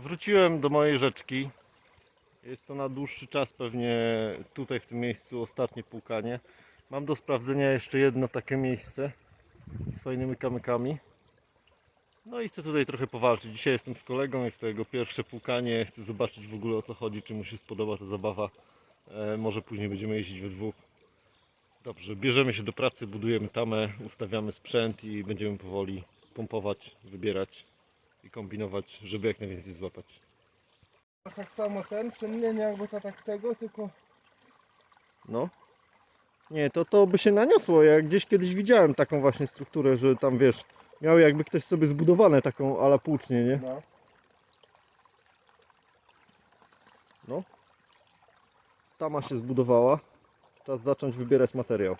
Wróciłem do mojej rzeczki. Jest to na dłuższy czas pewnie tutaj w tym miejscu ostatnie płukanie. Mam do sprawdzenia jeszcze jedno takie miejsce z fajnymi kamykami. No i chcę tutaj trochę powalczyć. Dzisiaj jestem z kolegą, jest to jego pierwsze płukanie. Chcę zobaczyć w ogóle o co chodzi, czy mu się spodoba ta zabawa. E, może później będziemy jeździć we dwóch. Dobrze, bierzemy się do pracy, budujemy tamę, ustawiamy sprzęt i będziemy powoli pompować, wybierać i kombinować, żeby jak najwięcej złapać. A tak samo ten, przemienienie jakby to tak tego, tylko No. Nie, to to by się naniosło. Ja gdzieś kiedyś widziałem taką właśnie strukturę, że tam wiesz, miał jakby ktoś sobie zbudowane taką ala płucznie, nie? no. No. Tama się zbudowała. Czas zacząć wybierać materiał.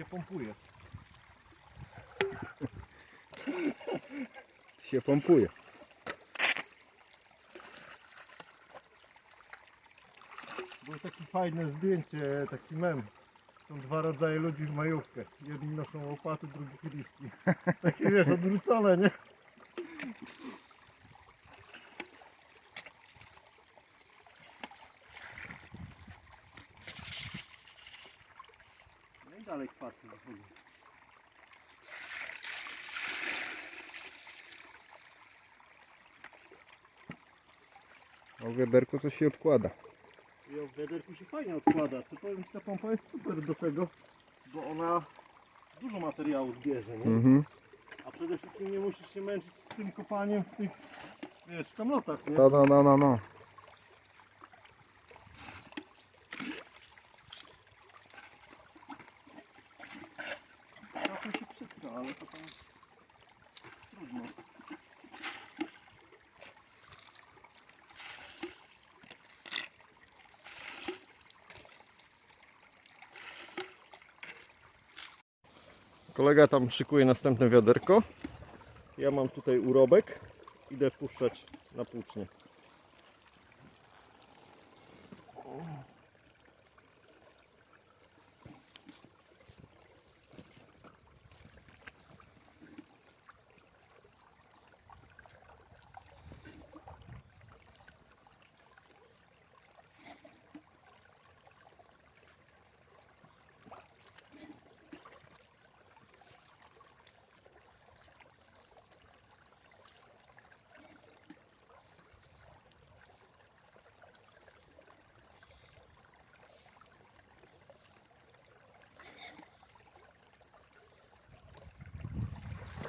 Się pompuje. się pompuje. Było takie fajne zdjęcie, taki mem. Są dwa rodzaje ludzi w majówkę. Jedni noszą łopaty, drugi kieliszki. Takie wiesz, odwrócone, nie? No i wychodzi. O wiaderku coś się odkłada. I o wiaderku się fajnie odkłada. To powiem Ci, ta pompa jest super do tego, bo ona dużo materiału zbierze, nie? Mhm. A przede wszystkim nie musisz się męczyć z tym kopaniem w tych, wiesz, kamlotach, nie? To no, no, no, no. Czasem się przytka, ale to tam trudno. Kolega tam szykuje następne wiaderko. Ja mam tutaj urobek. Idę wpuszczać na płucznie.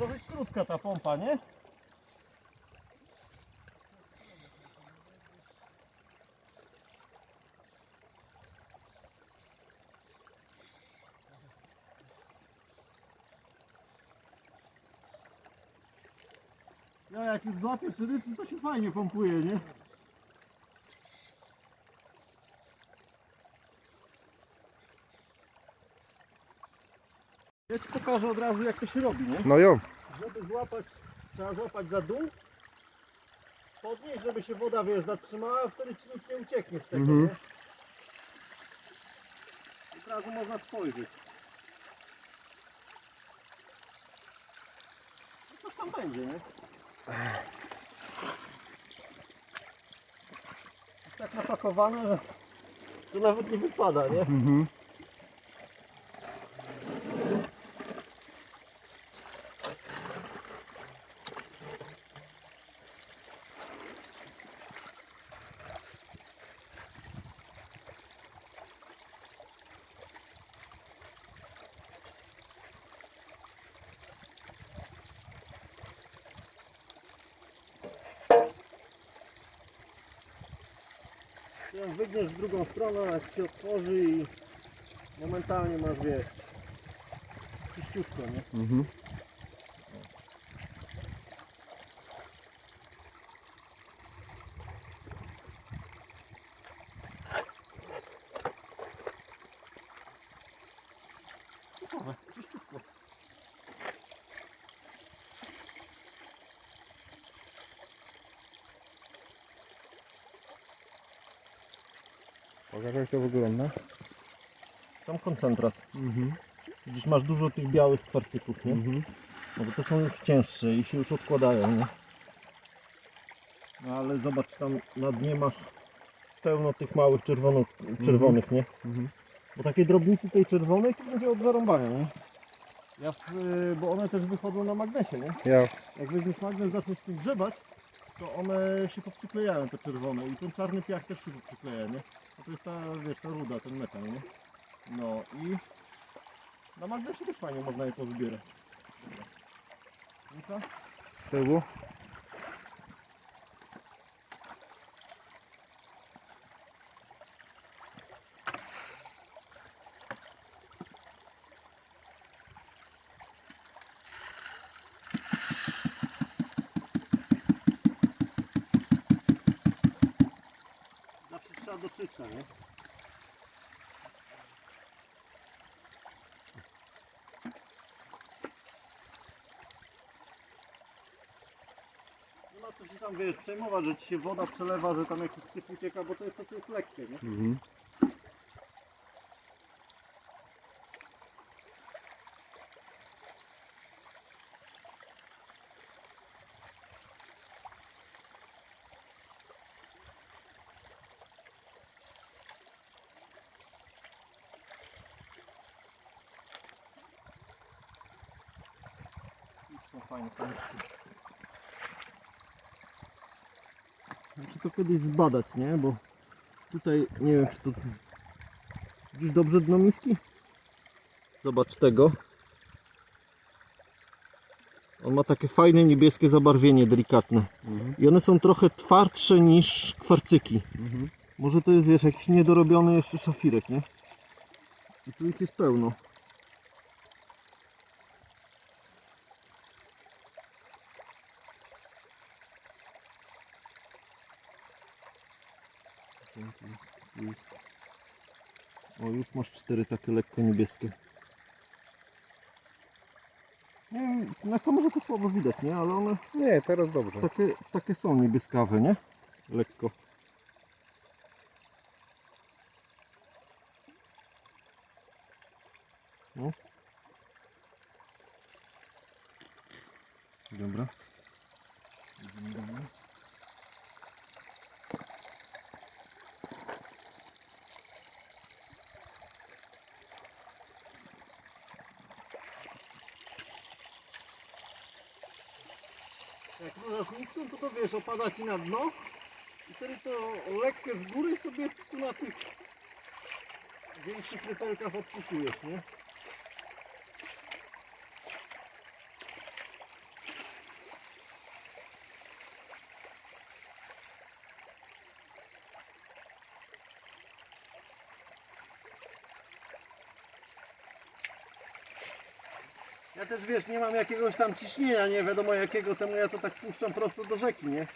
Trochę krótka ta pompa, nie? No jak już złapiesz rytm, to się fajnie pompuje, nie? Ja Ci pokażę od razu jak to się robi, nie? No ją. Żeby złapać, trzeba złapać za dół, podnieść, żeby się woda, wiesz, zatrzymała, wtedy ci nic nie ucieknie z tego, Mhm. nie? Od razu można spojrzeć. No coś tam będzie, nie? Jest tak napakowane, że to nawet nie wypada, nie? Mhm. Ją wygniesz w drugą stronę, jak się otworzy i momentalnie masz, wiesz, czyściutko, nie? Mhm. Gotowe, czyściutko. To wygląda. Sam koncentrat. Mhm. Widzisz, masz dużo tych białych kwarcyków, nie? Mhm. No bo to są już cięższe i się już odkładają, nie? No ale zobacz, tam na dnie masz pełno tych małych czerwonych, czerwonych nie? Mhm. Bo takie drobnicy tej czerwonej to będzie od zarąbania, nie? Ja w, y, bo one też wychodzą na magnesie, nie? Ja. Jak weźmiesz magnes, zaczniesz tym grzebać, to one się poprzyklejają, te czerwone i ten czarny piach też się poprzykleja, nie? To jest ta, wiesz, ta ruda, ten metal, nie? No i na magnesie też fajnie można je pozbierać. I co? Z tyłu. Zawsze trzeba do czysta, nie? Nie ma co się tam, wiesz, przejmować, że ci się woda przelewa, że tam jakiś syf ucieka, bo to jest to, co jest lekkie, nie? Mhm. To kiedyś zbadać, nie? Bo tutaj nie wiem czy to... Widzisz dobrze dno miski? Zobacz tego. On ma takie fajne niebieskie zabarwienie delikatne. Mhm. I one są trochę twardsze niż kwarcyki. Mhm. Może to jest wiesz jakiś niedorobiony jeszcze szafirek, nie? I tu ich jest pełno. O, już masz cztery takie lekko niebieskie. Nie wiem, na kamerze to słabo widać, nie? Ale one Nie, teraz dobrze. takie, takie są niebieskawe, nie? Lekko. No. Dobra. Idziemy dalej. Jak ruszasz miską, to to wiesz, opada ci na dno i wtedy to lekkie z góry sobie tu na tych większych rypelkach odpukujesz, nie? Też wiesz, nie mam jakiegoś tam ciśnienia, nie wiadomo jakiego, temu ja to tak puszczam prosto do rzeki, nie?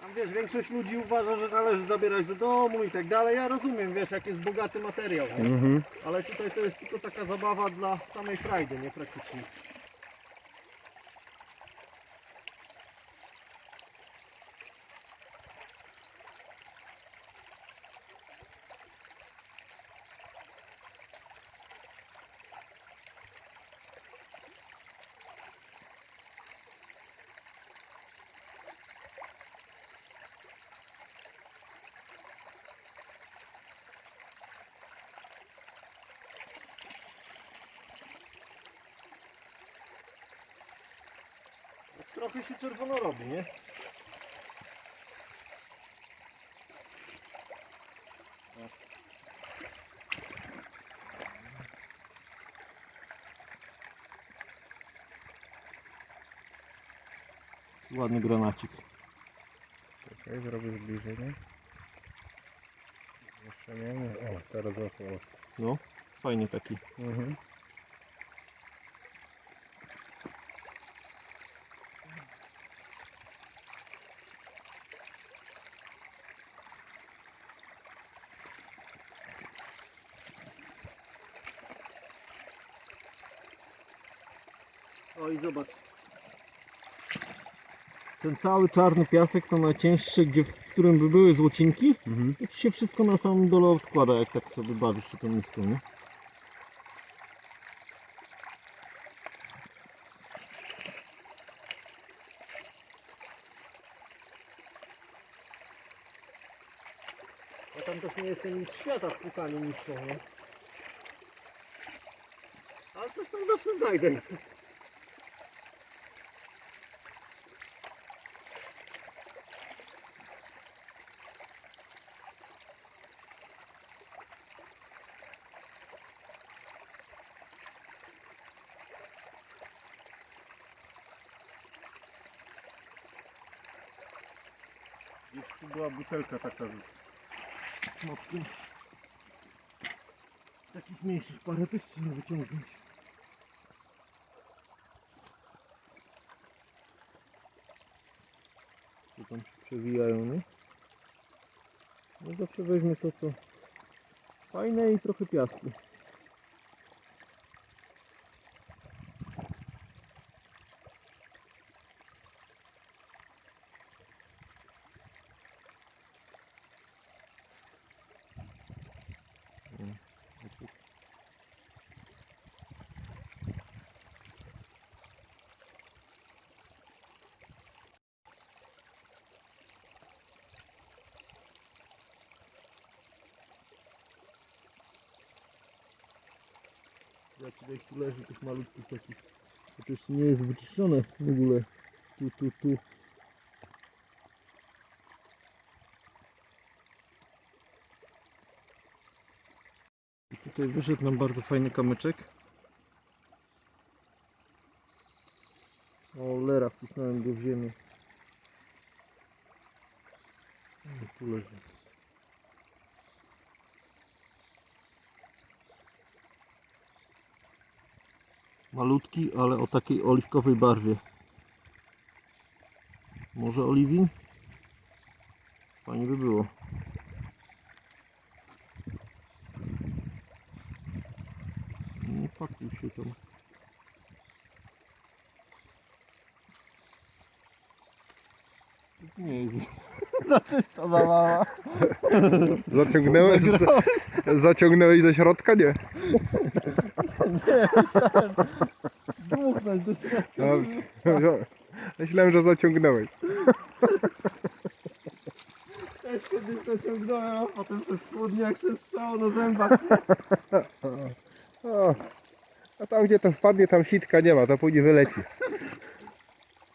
Tam wiesz, większość ludzi uważa, że należy zabierać do domu i tak dalej. Ja rozumiem, wiesz, jak jest bogaty materiał, nie? Mhm. ale tutaj to jest tylko taka zabawa dla samej frajdy, nie praktycznie. Trochę się czerwono robi, nie? ładny granacik. Czekaj, zrobię zbliżenie. Jeszcze nie, nie. O, teraz złapał. No, fajnie taki. Mhm. Zobacz. Ten cały czarny piasek to najcięższy, gdzie, w którym by były złocinki. Mhm. I ci się wszystko na samym dole odkłada, jak tak sobie bawisz się tą miską, nie? Ja tam też nie jestem nic świata w pukaniu miską, nie? Ale coś tam zawsze znajdę. Gdzieś tu była butelka taka z smoczkiem. Takich mniejszych parę też trzeba wyciągnąć. Tu tam się przewijają, nie? No zawsze weźmie to co fajne i trochę piasku. Ich tu leży tych malutkich takich. To też nie jest wyczyszczone w ogóle. Tu, tu, tu. I tutaj wyszedł nam bardzo fajny kamyczek. O, lera, wcisnąłem go w ziemię. Tu leży. Malutki, ale o takiej oliwkowej barwie. Może oliwin? Fajnie by było. Nie pakuj się tam. Nie jest za czysta zabawa. Zaciągnąłeś, zaciągnąłeś do środka? Nie. Dmuchnąć do środka. Myślałem, że zaciągnąłeś. Też kiedyś zaciągnąłem, a potem przez chłodnie jak się strzało na zębach. O, a tam gdzie to wpadnie, tam sitka nie ma, to później wyleci.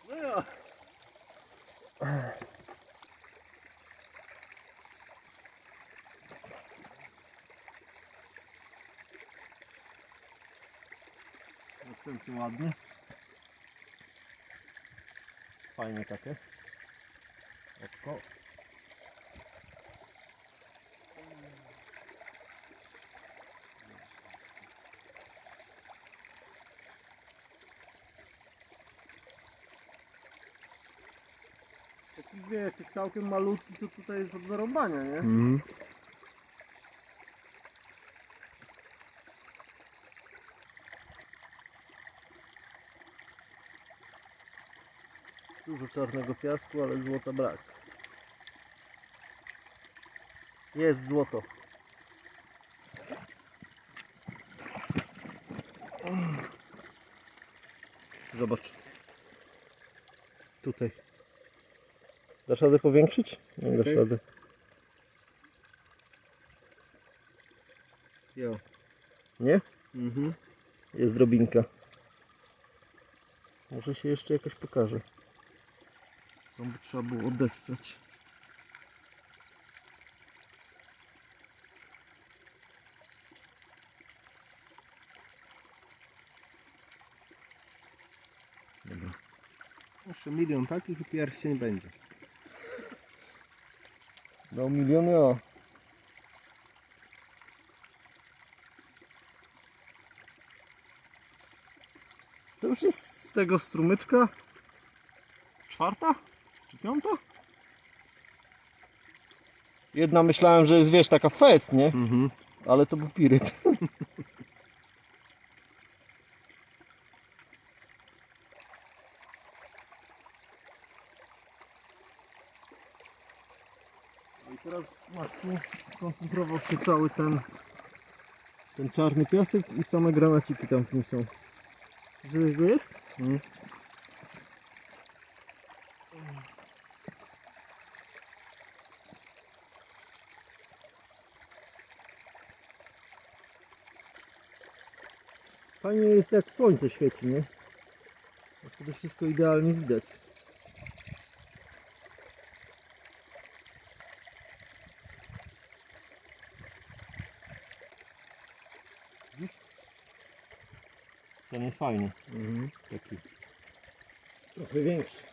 No ja. Ładnie. Fajne takie. Oczko. Taki wiesz, całkiem malutki to tutaj jest od zarąbania, nie? Mhm. Dużo czarnego piasku, ale złota brak. Jest złoto. Zobacz. Tutaj. Dasz radę powiększyć? Nie dasz Okej. rady. Jo. Nie? Mhm. Jest drobinka. Może się jeszcze jakoś pokaże. Tam by trzeba było odessać. Dobra. Jeszcze milion takich i pierścień będzie. No miliony o. To już jest z tego strumyczka czwarta czy piąta? Jedna myślałem, że jest wiesz taka fest, nie? Mhm. Ale to był piryt. No i teraz masz tu skoncentrował się cały ten ten czarny piasek i same granaciki tam w nim są. Widzisz go jest? Mhm. Fajnie jest jak słońce świeci, nie? Wtedy wszystko idealnie widać. Widzisz? Ten jest fajny. Mhm. Taki. Trochę większy.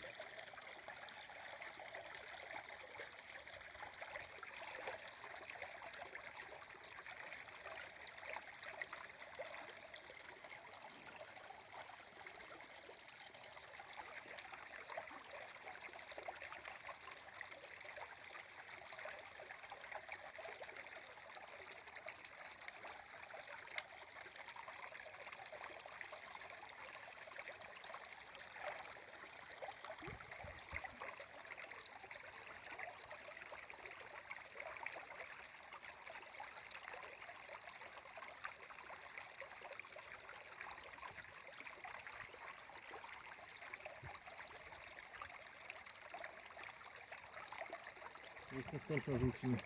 Jest następna żółcina.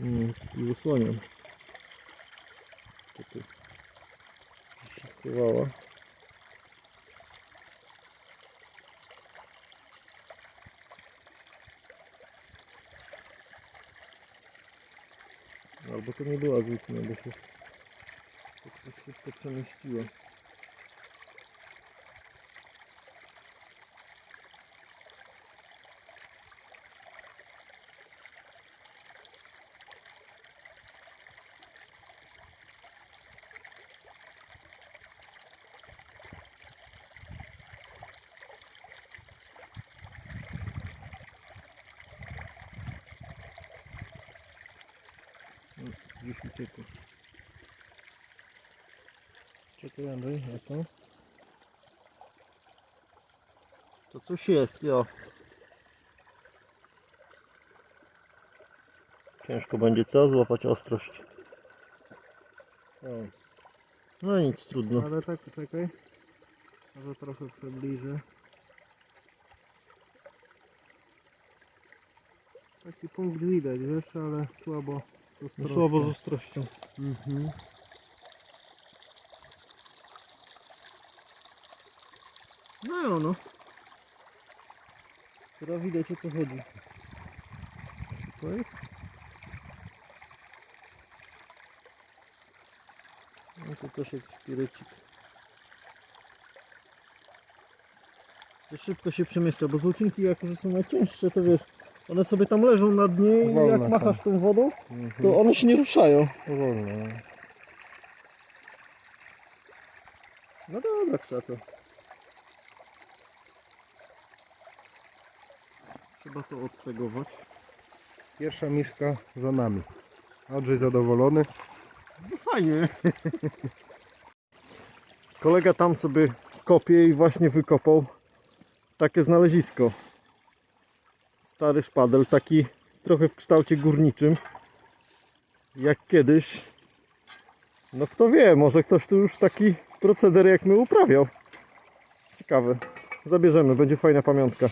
Mm, i zasłaniam. Tutaj się schowała. Albo to nie była żółcina, bo się tak szybko przemieściła. Gdzieś uciekł. Andrzej, a to? Coś jest, jo. Ciężko będzie co? Złapać ostrość. O, No nic, trudno. ale tak, czekaj. Może trochę przybliżę. Taki punkt widać, wiesz, ale słabo. z No ostrością. słabo z ostrością. Mhm. No i ono. Teraz widać o co chodzi. To jest? No to też jakiś pirecik. To szybko się przemieszcza, bo złocinki jako, że są najcięższe, to wiesz, one sobie tam leżą na dnie i Wolno jak tam. machasz tą wodą, Mhm. to one się nie ruszają. Powolno. no. No dobra, trzeba Trzeba to odtegować. Pierwsza miska za nami. Andrzej zadowolony. No fajnie. Kolega tam sobie kopie i właśnie wykopał takie znalezisko. Stary szpadel, taki trochę w kształcie górniczym. Jak kiedyś. No kto wie, może ktoś tu już taki proceder jak my uprawiał. Ciekawe. Zabierzemy, będzie fajna pamiątka.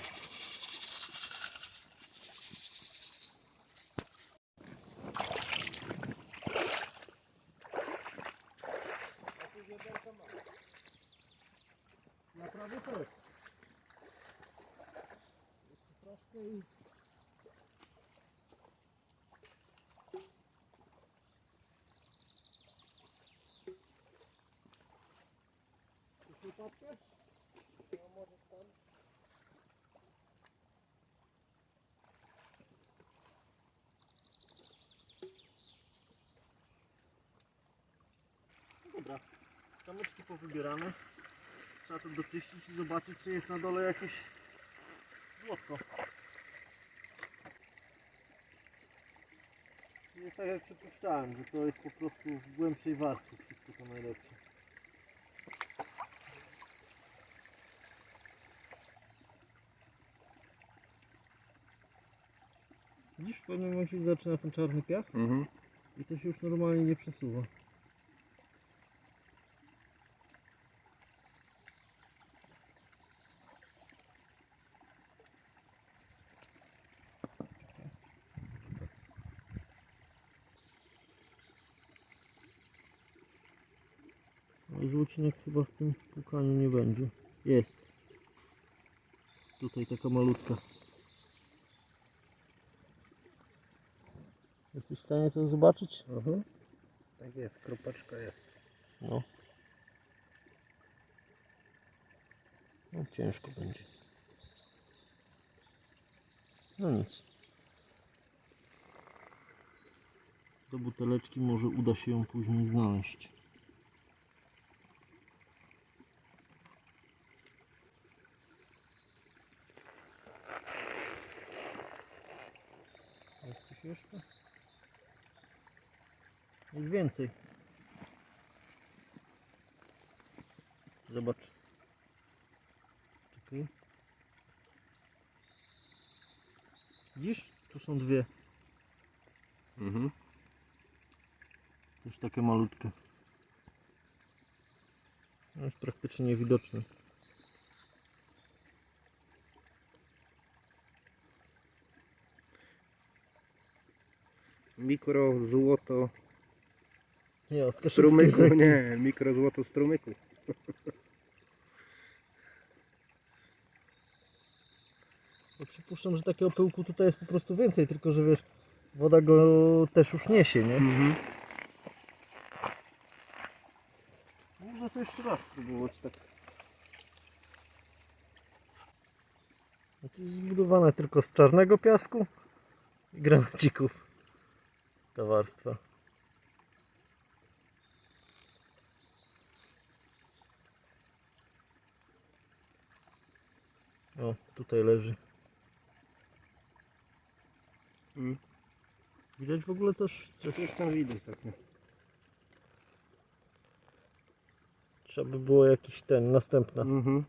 stopnie? No może tam. Dobra, kamyczki powybierane. Trzeba to doczyścić i zobaczyć, czy jest na dole jakieś złotko. Jest tak jak przypuszczałem, że to jest po prostu w głębszej warstwie wszystko to najlepsze. Pewnym momencie zaczyna ten czarny piach Mhm. i to się już normalnie nie przesuwa. No, Złocinek chyba w tym pukaniu nie będzie. Jest. Tutaj taka malutka. Jesteś w stanie to zobaczyć? Mhm. Tak jest, kropeczka jest. No. No ciężko będzie. No nic. Do buteleczki może uda się ją później znaleźć. Jest coś jeszcze? Jest więcej. Zobacz. Czekaj. Widzisz? Tu są dwie. Mhm. Też takie malutkie. No jest praktycznie niewidoczne. Mikro złoto Nie, o strumyku, nie, mikro złoto strumyku. Bo przypuszczam, że takiego pyłku tutaj jest po prostu więcej, tylko że wiesz, woda go też już niesie, nie? Mhm. Można to jeszcze raz spróbować tak. No to jest zbudowane tylko z czarnego piasku i granacików. Ta warstwa. O, tutaj leży. Mm. Widać w ogóle też coś. Coś tam widać tak, nie? Trzeba by było jakiś ten, następna. Mhm.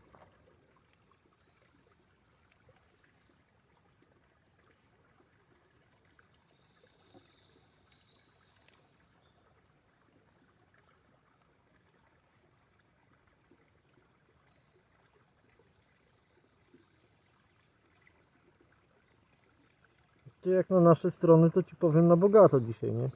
Ty jak na nasze strony, to ci powiem na bogato dzisiaj, nie?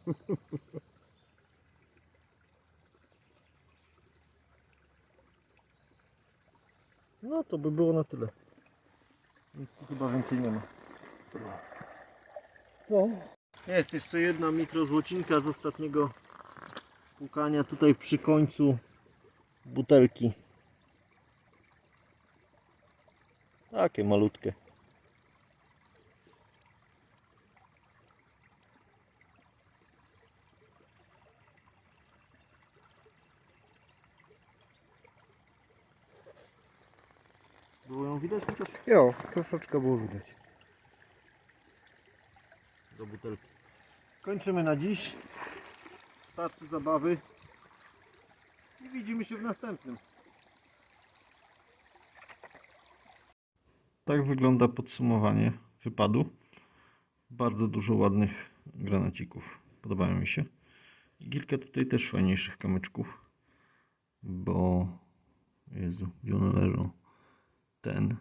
No to by było na tyle. Nic chyba więcej nie ma. Co? Jest jeszcze jedna mikrozłocinka z ostatniego płukania tutaj przy końcu butelki. Takie malutkie. Widać chociaż Jo, troszeczkę było widać. do butelki. Kończymy na dziś. Starczy zabawy. I widzimy się w następnym. Tak wygląda podsumowanie wypadu. Bardzo dużo ładnych granacików. Podobają mi się. I kilka tutaj też fajniejszych kamyczków. Bo... Jezu, gdzie one leżą? Ten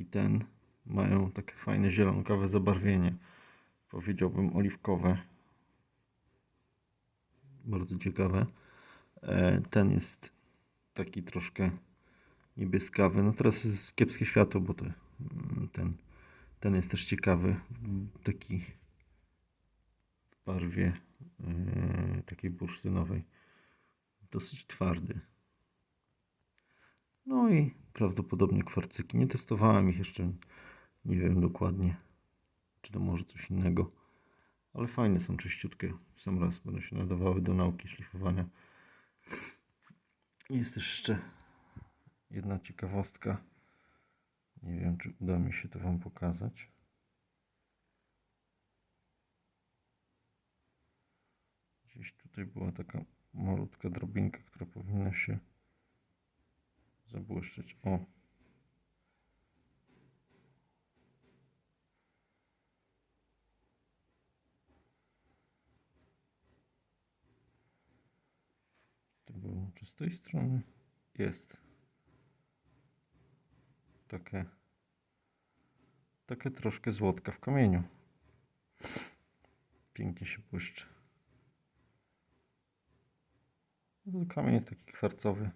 i ten mają takie fajne zielonkawe zabarwienie. Powiedziałbym oliwkowe. Bardzo ciekawe. E, Ten jest taki troszkę niebieskawy. No teraz jest kiepskie światło, bo to, mm, ten, ten jest też ciekawy. Taki w barwie e, takiej bursztynowej. Dosyć twardy. No i prawdopodobnie kwarcyki. Nie testowałem ich jeszcze. Nie wiem dokładnie, czy to może coś innego. Ale fajne są, czyściutkie. W sam raz będą się nadawały do nauki szlifowania. Jest jeszcze jedna ciekawostka. Nie wiem, czy uda mi się to Wam pokazać. Gdzieś tutaj była taka malutka drobinka, która powinna się zabłyszczeć. O! To było czy z tej strony? Jest. Takie takie troszkę złotka w kamieniu. Pięknie się błyszczy. No Kamień jest taki kwarcowy,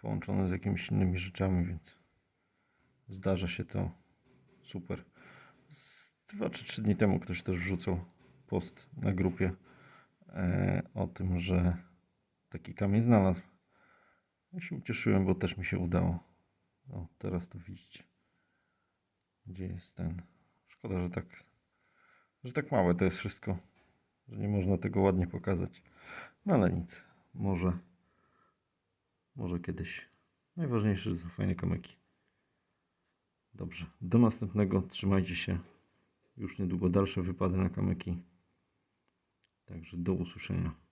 połączony z jakimiś innymi rzeczami, więc zdarza się to super. Z dwa czy trzy dni temu ktoś też wrzucał post na grupie e, o tym, że taki kamień znalazł. Ja się ucieszyłem, bo też mi się udało. O, teraz to widzicie. Gdzie jest ten? Szkoda, że tak, że tak małe to jest wszystko, że nie można tego ładnie pokazać. No ale nic, może, może kiedyś. Najważniejsze, że są fajne kamyki. Dobrze, do następnego. Trzymajcie się. Już niedługo dalsze wypady na kamyki. Także do usłyszenia.